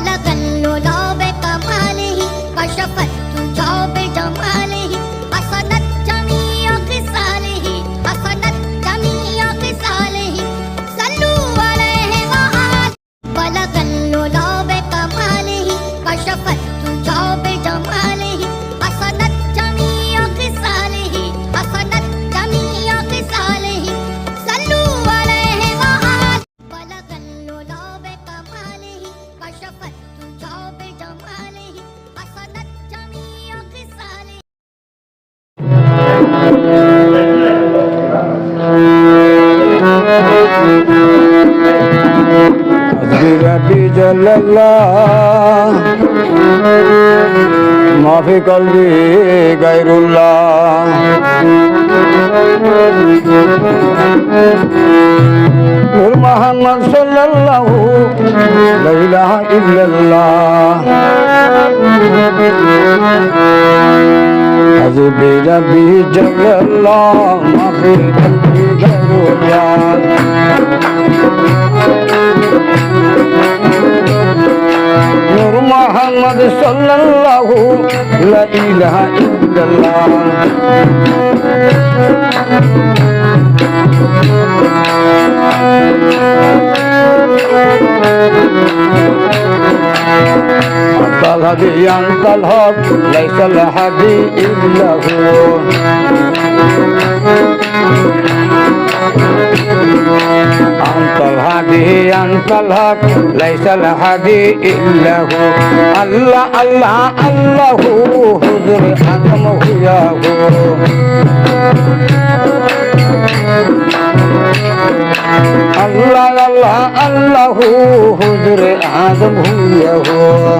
la আল্লাহ। মাফি কলবি গাইরুল্লাহ নূর মোহাম্মদ সাল্লাল্লাহু লা ইলাহা ইল্লাল্লাহ। আজি বেরাবি জাল্লাল্লাহ, মাফি কলবি গাইরুল্লাহ মোহাম্মদ সাল্লাল্লাহু লা ইলাহা ইল্লাল্লাহ আন্তাল হাদি আন্তাল হক লাইসাল হাদি ইল্লাহু الهادي أنت الحق ليس الهادي إلا هو الله الله الله حضر حكمه يا هو الله الله الله حضر آدم يا هو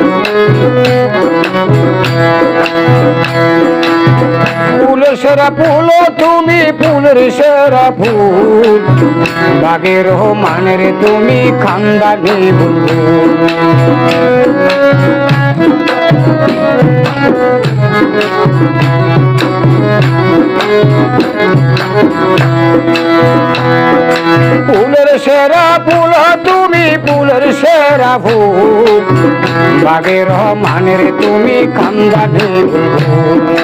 ফুলের সেরা ফুল, তুমি ফুলের সেরা ফুল। বাগের মানের তুমি খানদানি বুলবুল ফুলের সেরা ফুল, তুমি ফুলের সেরা ফুল। বাগের রহমানের তুমি খানদানি বুলবুল হুরে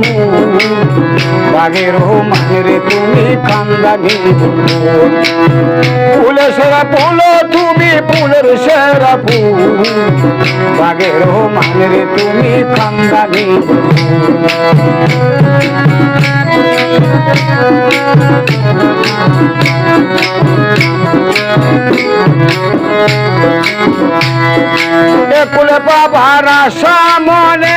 মূল বাগের মাগেরে তুমি কান্দানি ফুলে। সেরা ফুল, তুমি ফুলের সেরা ফুল। বাগের মাগেরে তুমি কান্দানি কুলে বাবার সামনে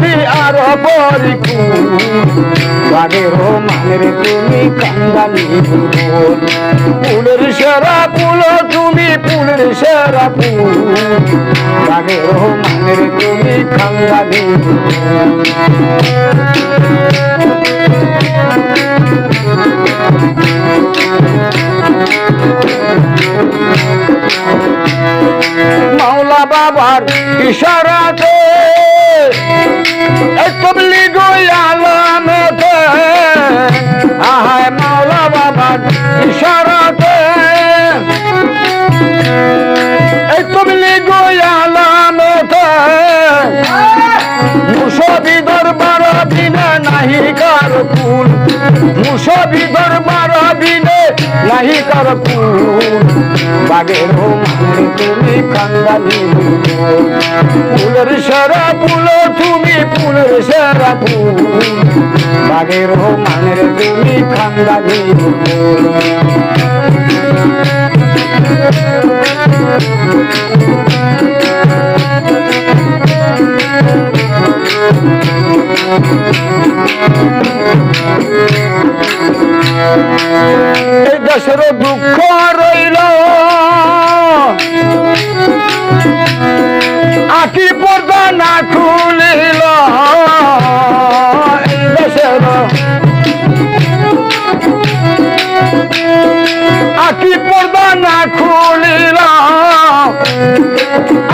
আমি আরও বলি বাগেরও মানের তুমি কান্দানি ফুল সেরা ফুল, তুমি ফুলের সেরা ফুল। বাগেরও মানের তুমি কান্দানি মাওলা বাবার ইশারাতে তবলিগ আলামতে আহায় মাওলা বাবার ইশারাতে এই তবলিগ আলামতে মুসবি দরবার বিনে নাহি কার কুল মুসবি দরবার বিনে নাহি কার কুল। সেরা ফুল তুমি ফুলের সেরা ফুল। বাগের মানে তুমি কান্দানি এই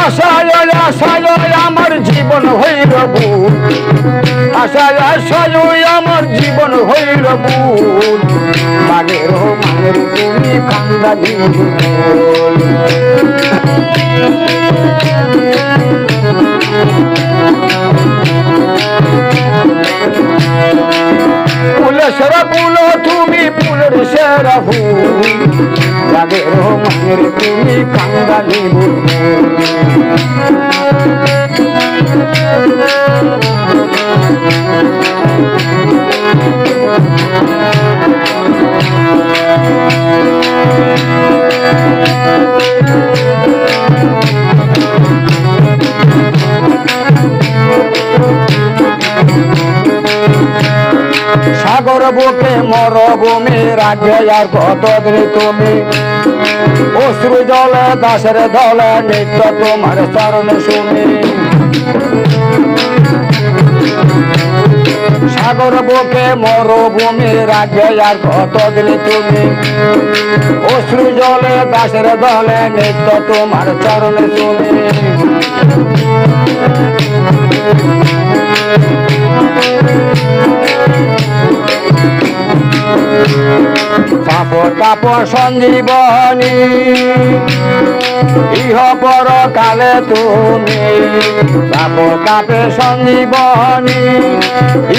আশায় আশায় আমার জীবন হইল বুক আশায় আশায় আমার জীবন হইল বুক মাগের মাগের তুমি কান্দানি ফুলে সেরা ফুল তুমি ফুলের সেরা ফুল। মাগের মাগের তুমি কাঙ্গালি সাগর রাজ্যে আর কতদিন তুমি। অশ্রু জলে দাসের দলে নিত্য তোমার চরণ শুনি। সাগর বুকে মরভূমি রাজ্যে আর কতদিন তুমি। অশ্রু জলে দাসের দলে নিত্য তোমার চরণ শুনি। পাপ পাপর সঞ্জীবনী, ইহ পর কালে তুমি পাপর তাপে সঞ্জীবনী,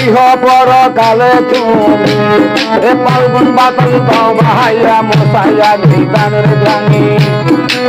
ইহ পর কালে তুমি রে পালগুন বাতাল তো বাহাইয়া মশাইয়া নিদানের জানি।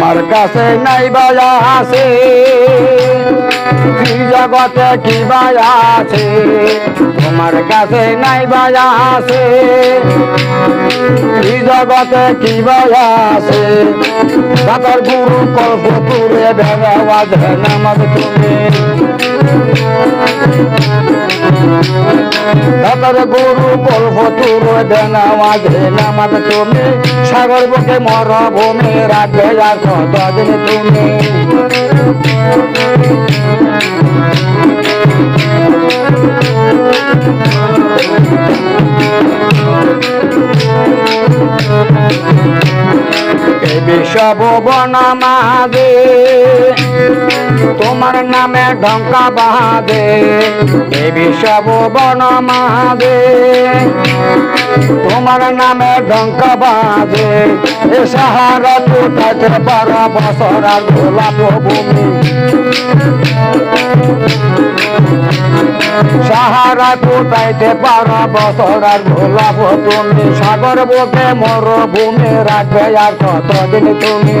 তোমার কাছে নাই বাজা আছে। জগতে কি বাজা আছে? তোমার কাছে নাই বাজা আছে। জগতে কি বাজা আছে? দাদার গুরু কল্প তুলে ভেবে নামাজ তুমি। দাদার গরু দেন আওয়াজ নামাজ তুমি। সাগর বুকে মরভূমি রাখবে আর কতদিন তুমি বিষব বনমাদে তোমার নামে ঢঙ্কা বাঁধে এ বিষব বনমাদে তোমার নামে ঢঙ্কা বাঁধে, এ সাহারা টুটাতে বারো বছর গোলাপ ভূমি সাহারা কোটাইতে পারো বছর আর গোলাপ তুমি সাগর বুকে মরুভূমি রাখবে আর কতদিন তুমি?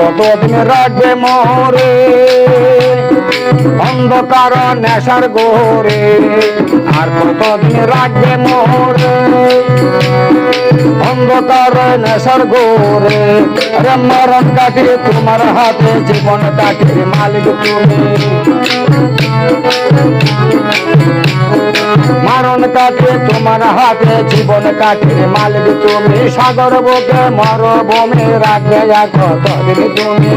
কতদিন রাখবে মোরে? অন্ধকার নেশার গোরে আর কতদিন রাখবে মোরে? অন্ধকার নেশার গোরে আরে মরণ কাটিয়ে তোমার হাতে, জীবন কাটিয়ে মালিক তুমি। মারণ কাটে তোমার হাতে, জীবন কাটে মালিক তুমি। সাগর বুকে মরভূমি রাখবে কতদিন তুমি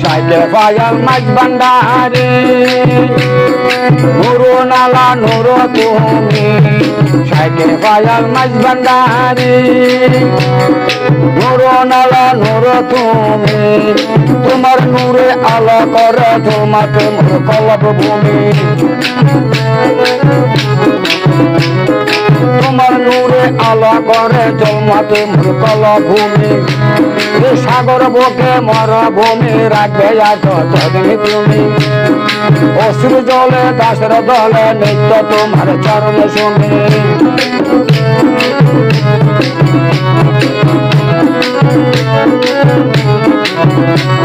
সাইকে পায়াল মাছ ভান্ডারি। নুরো নালা নুরো তুমি সাইকে পায়াল মাছ ভান্ডারি। নুরো নালা নুরো তুমি তোমার নূরে আলো করে তোমাকে মোর কলব ভূমি তোমার নূরে আলো করে জন্মাতে কলব ভূমি। সাগর বুকে মর ভূমি রাখবে কতদিন তুমি। অসুর জলে দাসের দলে নিত্য তোমার চরণ শুনি সাইকে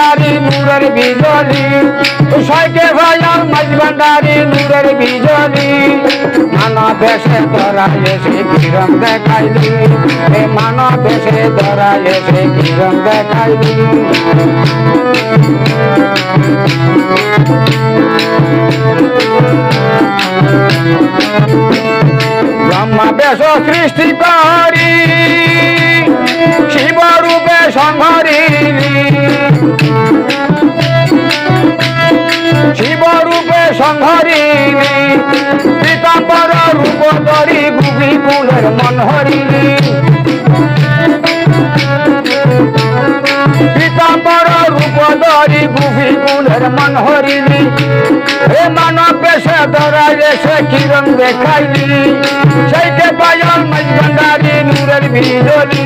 ভান্ডারি নূরের বিজলি। সাইকে ভাইয়াল মাঝ ভান্ডারি, নূরের বিজলি। মানা বেশে ধরা এসে কিরম দেখাইলি। এ মানা বেশে ধরা এসে কিরম দেখাইলি। ব্রহ্মা বেশ সৃষ্টি করি শিবরূপে সংহরিলি সংহরিলি পীতাম্বর রূপ ধরি গুবি কুলের মন হরিলি পীতাম্বর রূপ ধরি গুবি কুলের মন হরিলি হে মানব বেশে ধরাই এসে কিরণ দেখাইলি সেইটে পায়াল মজগন্ডারি নূরের বিজলি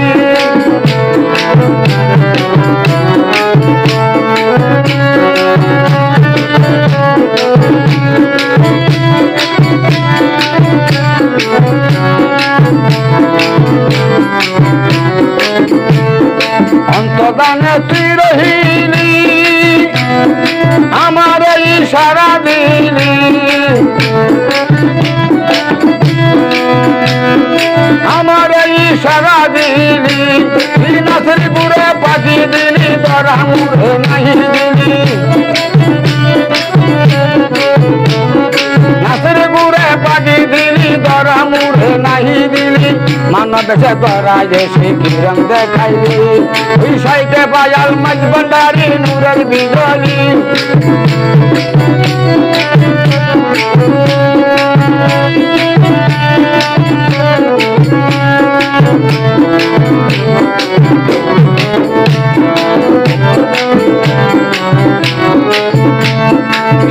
তোরা মুড়ে নাহি দিলি। মানব সে তোরা এসে কিরম দেখাইলি। ওই সাইডে মাঝ ভান্ডারি নূরের বিজলি।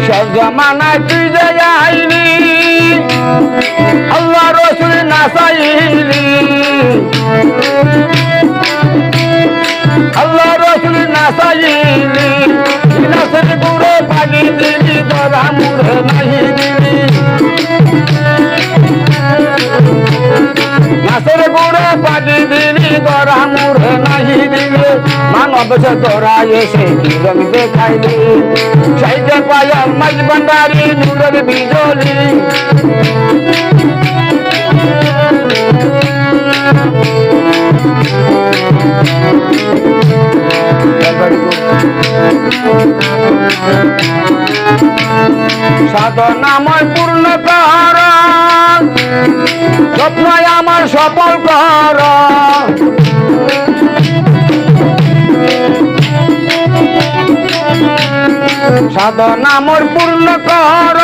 সব তুই যে নাসাইলি আল্লাহ রসুল না নাসাইলি গিলাসের গুড়ে পানি দিলি তোরা মুড়ে নাহি দিলি নাসের গুড়ে পানি দিলি তোরা মুড়ে নাহি দিলি মানব সে তোরা এসে রং দেখাইলি। সাইডে পায়াল মাঝ ভান্ডারি, নূরের বিজলি। সাধনাময় পূর্ণ কর। স্বপ্ন আমার সফল কর। সাধনামর পূর্ণ কর।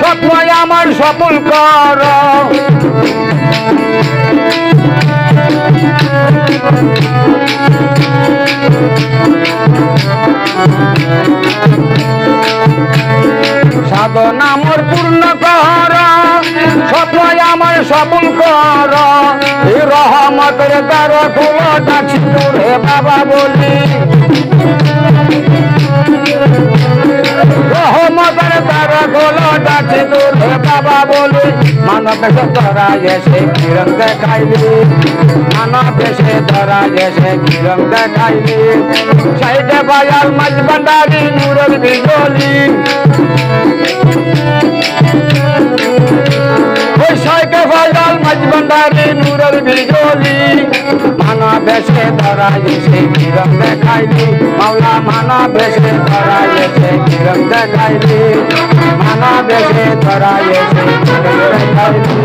স্বপ্ন আমার সফল কর। দ্বার খুলো ডাকছি রে বাবা বলি। রহমতের দ্বার খুলো ডাকছি রে বাবা বলি। মানব এসে ধরা এসে কিরণ দেখাইলি মানব এসে ধরা এসে কিরণ বিজলি। ভান্ডারি নুরল বিজলি মানা বেশে ধরা এসে কিরম দেখাইলি। মাওলা, মানা বেশে ধরা এসে কিরম দেখাইলি। মানা বেশে ধরা এসে কিরম দেখাইলি।